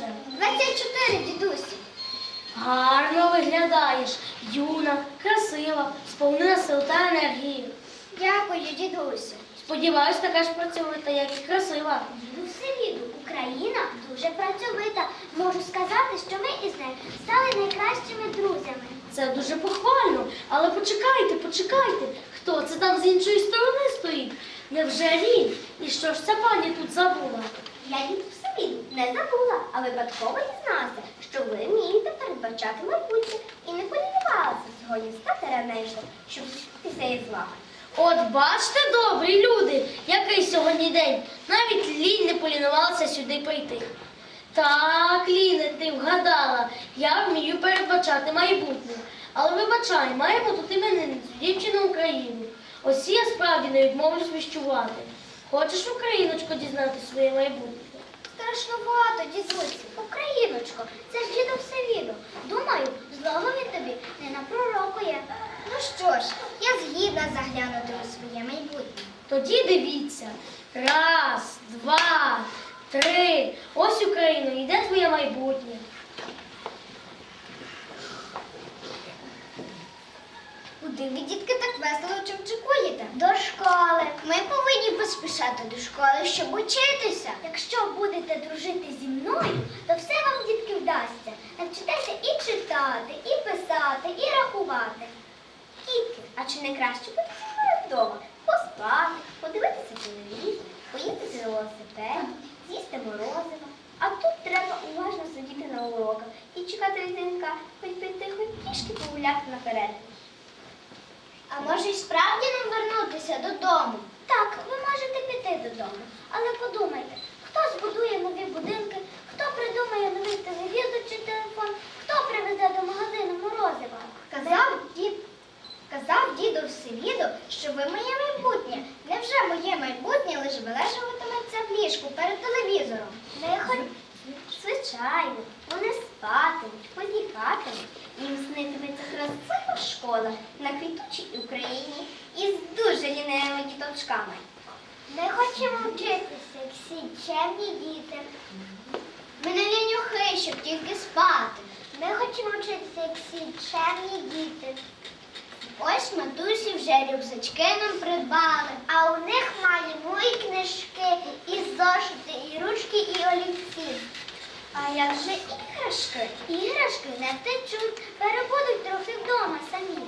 літ 24, дідусю. Гарно виглядаєш, юна, красива, сповнена сил та енергії. Дякую, дідусю. Сподіваюсь, така ж працьовита, як і красива. Дідусевіду, Україна дуже працьовита. Можу сказати, що ми із нею стали найкращими друзями. Це дуже похвально. Але почекайте, почекайте. Хто це там з іншої сторони стоїть? Невже він? І що ж ця пані тут забула? Я дідусевіду не забула, а випадково дізналася, що ви вмієте передбачати майбутнє і не полінувалася сьогодні стати раненько, щоб зустрітися із вами. От бачите, добрі люди, який сьогодні день. Навіть лінь не полінувалася сюди прийти. Так, Ліне, ти вгадала. Я вмію передбачати майбутнє. Але вибачай, маємо тут іменинницю, дівчину Україну. Ось я справді не відмовлюсь віщувати. Хочеш, Україночко, дізнати своє майбутнє? Страшнувато, дідусю, Україночко, це ж дідусе відео. Думаю, знову він тобі не напророкує. Ну що ж, я згідна заглянути у своє майбутнє. Тоді дивіться. Раз, два, три. Ось Україно, йде твоє майбутнє. Куди ви, дітки, так весело чимчикуєте? До школи. Ми повинні поспішати до школи, щоб учитися. Якщо будете дружити зі мною, то все вам, дітки, вдасться. Навчитеся і читати, і писати, і рахувати. Дітки, а чи не краще бути зі мною вдома? Поспати, подивитися телевізор, поїздити на велосипеді, з'їсти морозиво. А тут треба уважно сидіти на уроках і чекати від дзвінка, хоч піти, хоч пішки погуляти наперед. А може й справді нам вернутися додому? Так, ви можете піти додому. Але подумайте, хто збудує нові будинки, хто придумає новий телевізор чи телефон, хто привезе до магазину морозива? Казав дід, казав діду Всевіду, що ви моє майбутнє. Невже моє майбутнє лише вилежуватиметься в ліжку перед телевізором? Не хоч звичайно, вони спатимуть, позіхатимуть. Їм снитиметься красива школа на квітучій Україні із дуже лінивими діточками. Ми хочемо вчитися, як всі чемні діти. Ми не лінюхи, щоб тільки спати. Ми хочемо вчитися, як всі чемні діти. Ось матусі вже рюкзачки нам придбали, а у них маємо і книжки, і зошити, і ручки, і олівці. А як же іграшки? Іграшки не втечуть, перебудуть трохи вдома самі.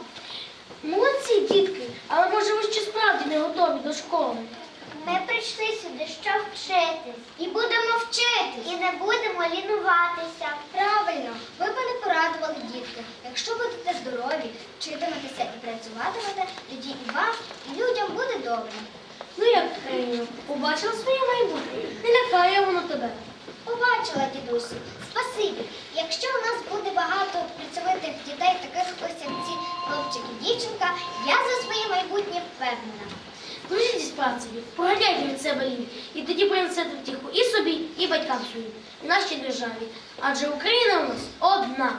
Молодці, дітки, але може ви ще справді не готові до школи? Ми прийшли сюди, щоб вчитись. І будемо вчитись. І не будемо лінуватися. Правильно, ви б не порадували дітки. Якщо будете здорові, вчитиметеся і працюватимете, тоді і вам, і людям буде добре. Ну як Україно, побачила своє майбутнє? Не лякає воно тебе. Побачила, дідусю. Спасибі. Якщо у нас буде багато працьовитих дітей, таких ось як ці хлопчик і дівчинка, я за своє майбутнє впевнена. Дружіть з працею, поганяйте від себе лінь, і тоді принесете втіху і собі, і батькам своїм, і нашій державі. Адже Україна у нас одна.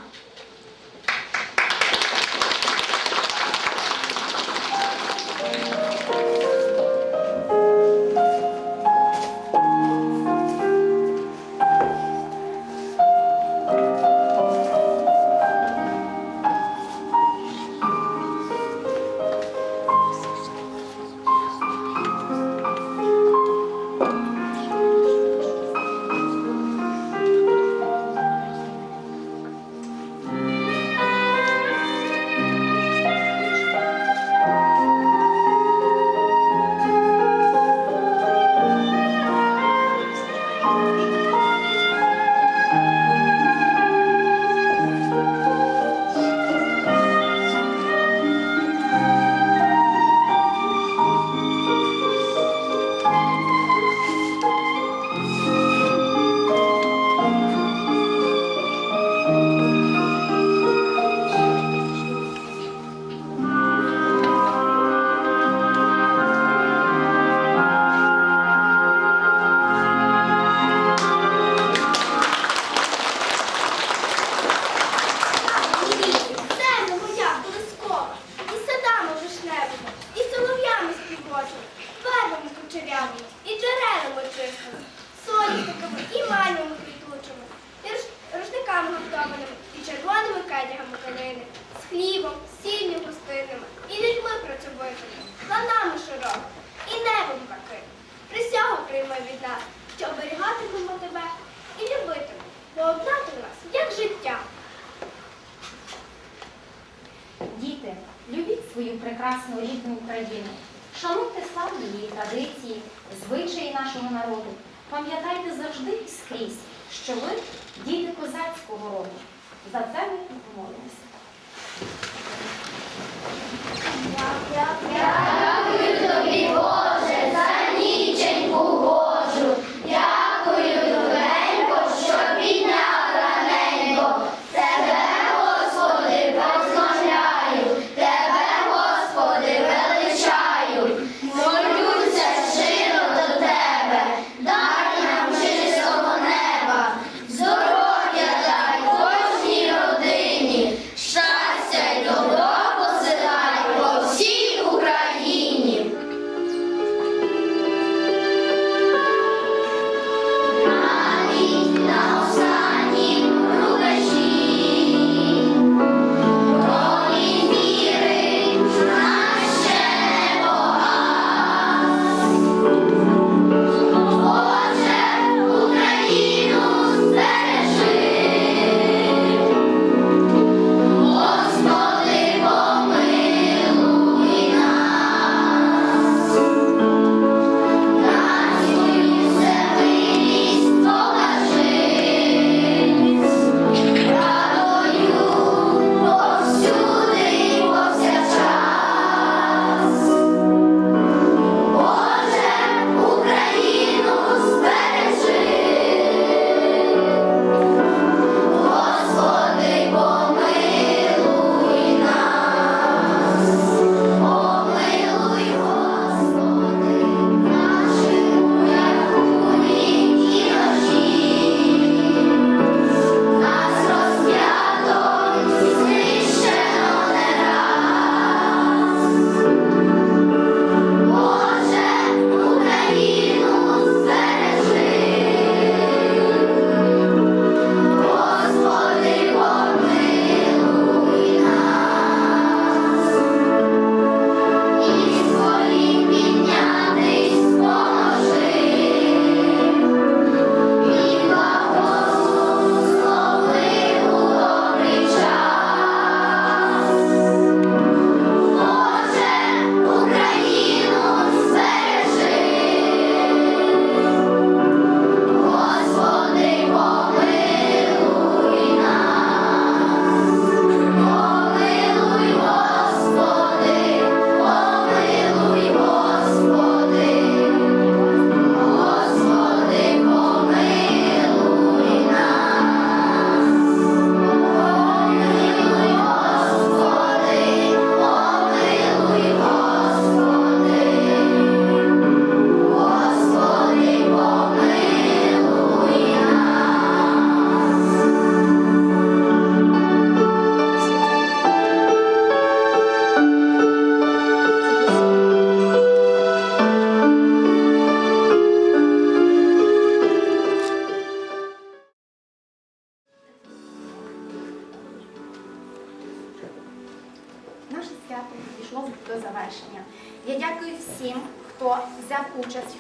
За це ми помолимося.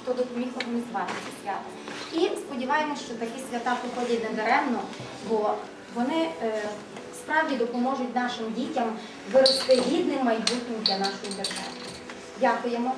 хто допоміг організувати ці свята. І сподіваємося, що такі свята проходять недаремно, бо вони е, справді допоможуть нашим дітям вирости гідним майбутнім для нашої держави. Дякуємо.